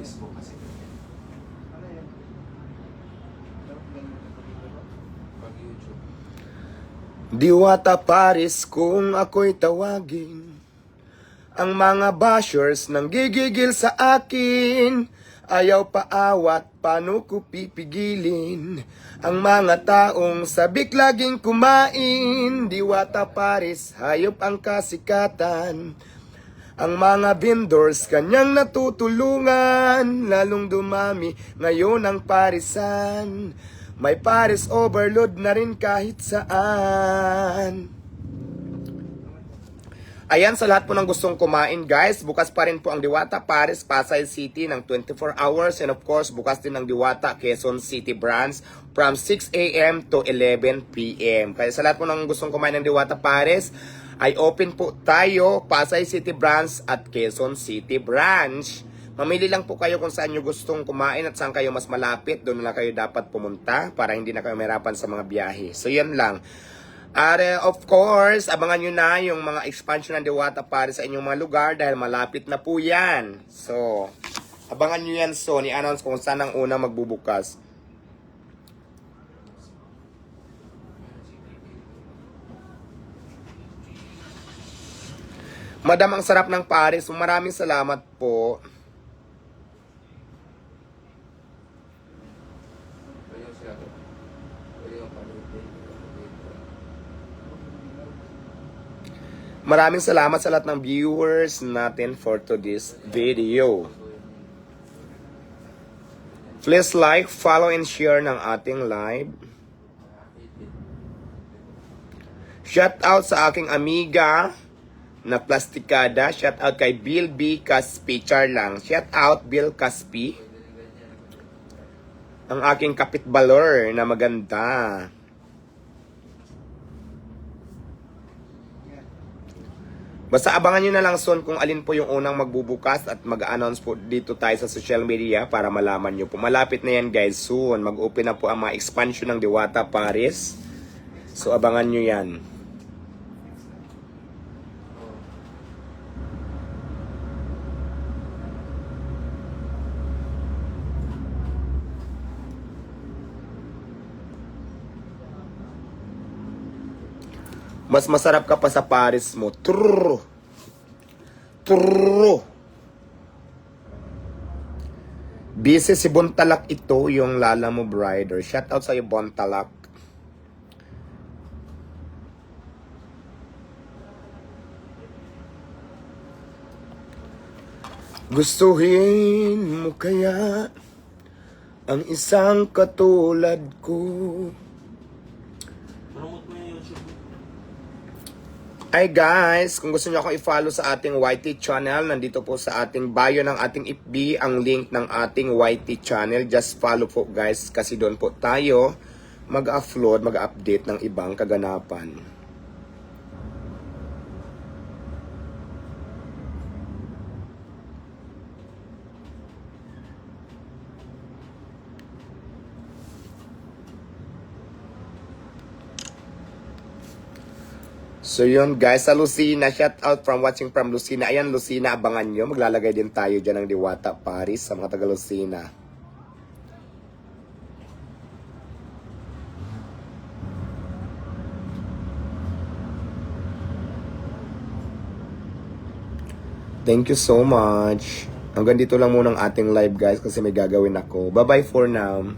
Facebook kasi. Ano yan? Diwata Paris kung ako'y tawagin. Ang mga bashers nang gigigil sa akin. Ayaw paawat, paano ko pipigilin? Ang mga taong sabik laging kumain. Diwata Paris, hayop ang kasikatan ang mga vendors kanyang natutulungan Lalong dumami ngayon ang parisan. May paris overload na rin kahit saan Ayan sa lahat po ng gustong kumain guys, bukas pa rin po ang Diwata Paris Pasay City ng 24 hours and of course bukas din ang Diwata Quezon City branch from 6 a.m. to 11 p.m. Kaya sa lahat po ng gustong kumain ng Diwata Paris, ay open po tayo Pasay City branch at Quezon City branch. Mamili lang po kayo kung saan nyo gustong kumain at saan kayo mas malapit. Doon na kayo dapat pumunta para hindi na kayo mahirapan sa mga biyahe. So yan lang. At uh, of course, abangan nyo na yung mga expansion ng Diwata para sa inyong mga lugar dahil malapit na po yan. So, abangan nyo yan so, ni-announce kung saan ang una magbubukas. Madam, ang sarap ng Paris. Maraming salamat po. Maraming salamat sa lahat ng viewers natin for today's video. Please like, follow, and share ng ating live. Shout out sa aking amiga na plastikada. Shout out kay Bill B. Caspi. Char lang. Shout out Bill Caspi. Ang aking kapitbalor na maganda. Basta abangan nyo na lang soon kung alin po yung unang magbubukas at mag-announce po dito tayo sa social media para malaman nyo po. Malapit na yan guys soon. Mag-open na po ang mga expansion ng Diwata Paris. So abangan nyo yan. Mas masarap ka pa sa Paris mo. Trrr. Trrr. Busy si Bontalak ito, yung Lala mo Brider. Shout out sa'yo, Bontalak. Gustuhin mo kaya ang isang katulad ko? Promote mo yung YouTube. Hi guys! Kung gusto niyo ako i-follow sa ating YT channel, nandito po sa ating bio ng ating FB ang link ng ating YT channel. Just follow po guys kasi doon po tayo mag-upload, mag-update ng ibang kaganapan. So yun guys, sa Lucina, shout out from watching from Lucina. Ayan Lucina, abangan nyo. Maglalagay din tayo dyan ng Diwata Paris sa mga taga Lucina. Thank you so much. Hanggang dito lang muna ang ating live guys kasi may gagawin ako. Bye bye for now.